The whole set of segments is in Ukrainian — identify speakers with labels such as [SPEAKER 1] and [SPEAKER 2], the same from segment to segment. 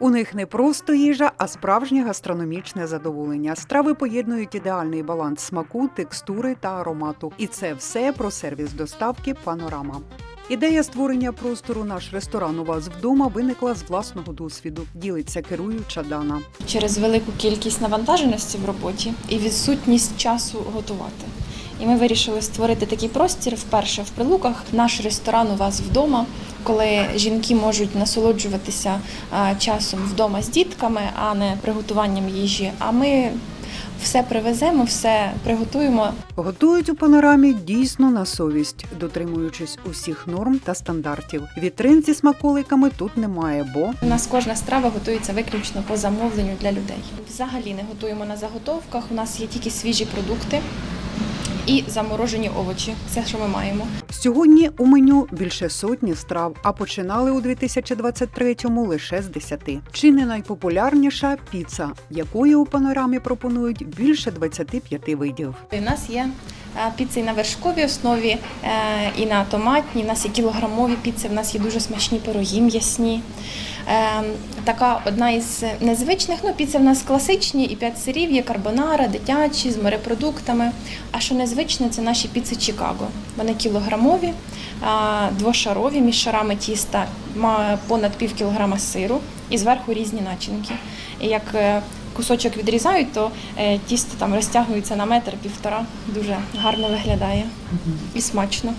[SPEAKER 1] У них не просто їжа, а справжнє гастрономічне задоволення. Страви поєднують ідеальний баланс смаку, текстури та аромату. І це все про сервіс доставки Панорама. Ідея створення простору наш ресторан у вас вдома виникла з власного досвіду. Ділиться керуюча Дана.
[SPEAKER 2] через велику кількість навантаженості в роботі і відсутність часу готувати. І ми вирішили створити такий простір вперше в прилуках. Наш ресторан у вас вдома, коли жінки можуть насолоджуватися часом вдома з дітками, а не приготуванням їжі. А ми все привеземо, все приготуємо.
[SPEAKER 1] Готують у панорамі дійсно на совість, дотримуючись усіх норм та стандартів. Вітрин зі смаколиками тут немає, бо
[SPEAKER 2] У нас кожна страва готується виключно по замовленню для людей. Взагалі не готуємо на заготовках. У нас є тільки свіжі продукти і заморожені овочі. Все, що ми маємо.
[SPEAKER 1] сьогодні у меню більше сотні страв, а починали у 2023-му лише з 10. Чи не найпопулярніша піца, якої у панорамі пропонують більше 25 видів.
[SPEAKER 2] У нас є е, піци і на вершковій основі, е, і на томатній. У нас є кілограмові піци, у нас є дуже смачні пироги м'ясні. Е, Така одна із незвичних. Ну, піци в нас класичні, і п'ять сирів, є карбонара, дитячі, з морепродуктами. А що незвичне, це наші піци Чикаго. Вони кілограмові, двошарові, між шарами тіста, понад пів кілограма сиру і зверху різні начинки. І як е, кусочок відрізають, то е, тісто там розтягується на метр півтора. Дуже гарно виглядає і смачно.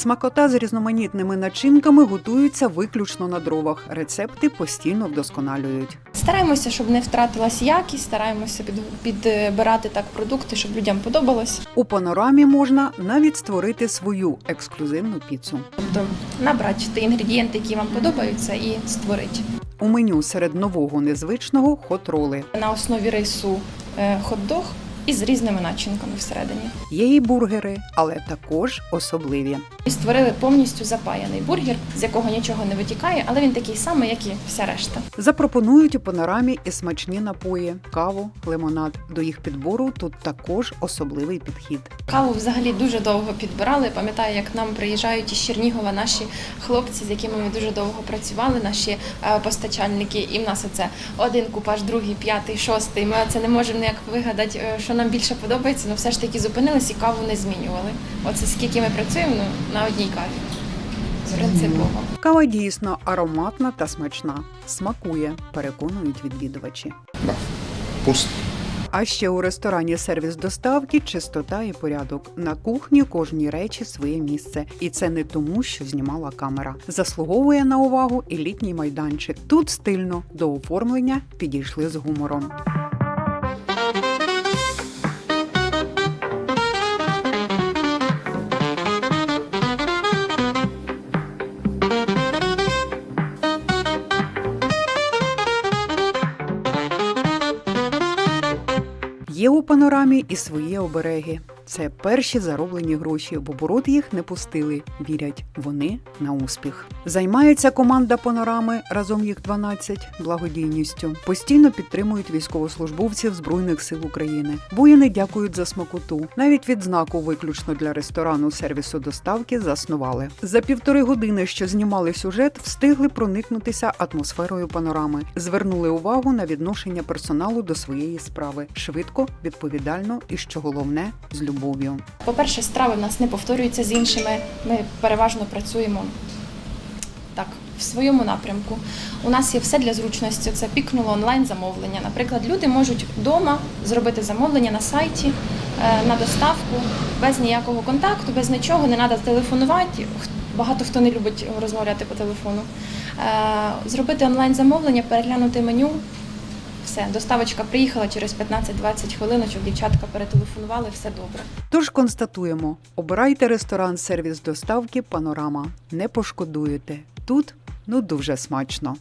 [SPEAKER 1] Смакота з різноманітними начинками готуються виключно на дровах. Рецепти постійно вдосконалюють.
[SPEAKER 2] Стараємося, щоб не втратилась якість, стараємося під- підбирати так продукти, щоб людям подобалось.
[SPEAKER 1] У панорамі можна навіть створити свою ексклюзивну піцу.
[SPEAKER 2] Тобто набрати інгредієнти, які вам подобаються, і створити.
[SPEAKER 1] У меню серед нового незвичного хот-роли.
[SPEAKER 2] На основі рису е, хот-дог із різними начинками всередині.
[SPEAKER 1] Є і бургери, але також особливі.
[SPEAKER 2] І створили повністю запаяний бургер, з якого нічого не витікає, але він такий самий, як і вся решта.
[SPEAKER 1] Запропонують у панорамі і смачні напої, каву, лимонад. До їх підбору тут також особливий підхід.
[SPEAKER 2] Каву взагалі дуже довго підбирали. Пам'ятаю, як нам приїжджають із Чернігова наші хлопці, з якими ми дуже довго працювали, наші е, постачальники. І в нас оце один купаж, другий, п'ятий, шостий. Ми це не можемо ніяк вигадати, е, що нам більше подобається, але все ж таки зупинились і каву не змінювали. Оце скільки ми працюємо ну, на одній каві. Принципово.
[SPEAKER 1] Кава дійсно ароматна та смачна. Смакує, переконують відвідувачі.
[SPEAKER 3] Пусто.
[SPEAKER 1] А ще у ресторані сервіс доставки, чистота і порядок. На кухні кожній речі своє місце. І це не тому, що знімала камера. Заслуговує на увагу і літній майданчик. Тут стильно до оформлення підійшли з гумором. Є у панорамі і свої обереги. Це перші зароблені гроші, в оборот їх не пустили. Вірять вони на успіх. Займається команда панорами разом їх 12 благодійністю. Постійно підтримують військовослужбовців Збройних сил України. Воїни дякують за смакоту. Навіть відзнаку виключно для ресторану сервісу доставки заснували. За півтори години, що знімали сюжет, встигли проникнутися атмосферою панорами. Звернули увагу на відношення персоналу до своєї справи швидко, відповідально і що головне з любов'ю.
[SPEAKER 2] По-перше, страви в нас не повторюються з іншими. Ми переважно працюємо так в своєму напрямку. У нас є все для зручності. Це пікнуло онлайн замовлення. Наприклад, люди можуть вдома зробити замовлення на сайті е, на доставку без ніякого контакту, без нічого, не треба телефонувати. Багато хто не любить розмовляти по телефону. Е, Зробити онлайн замовлення, переглянути меню. Все, доставочка приїхала через 15-20 хвилиночок. Дівчатка перетелефонували, все добре.
[SPEAKER 1] Тож констатуємо: обирайте ресторан сервіс доставки Панорама. Не пошкодуєте. Тут ну дуже смачно.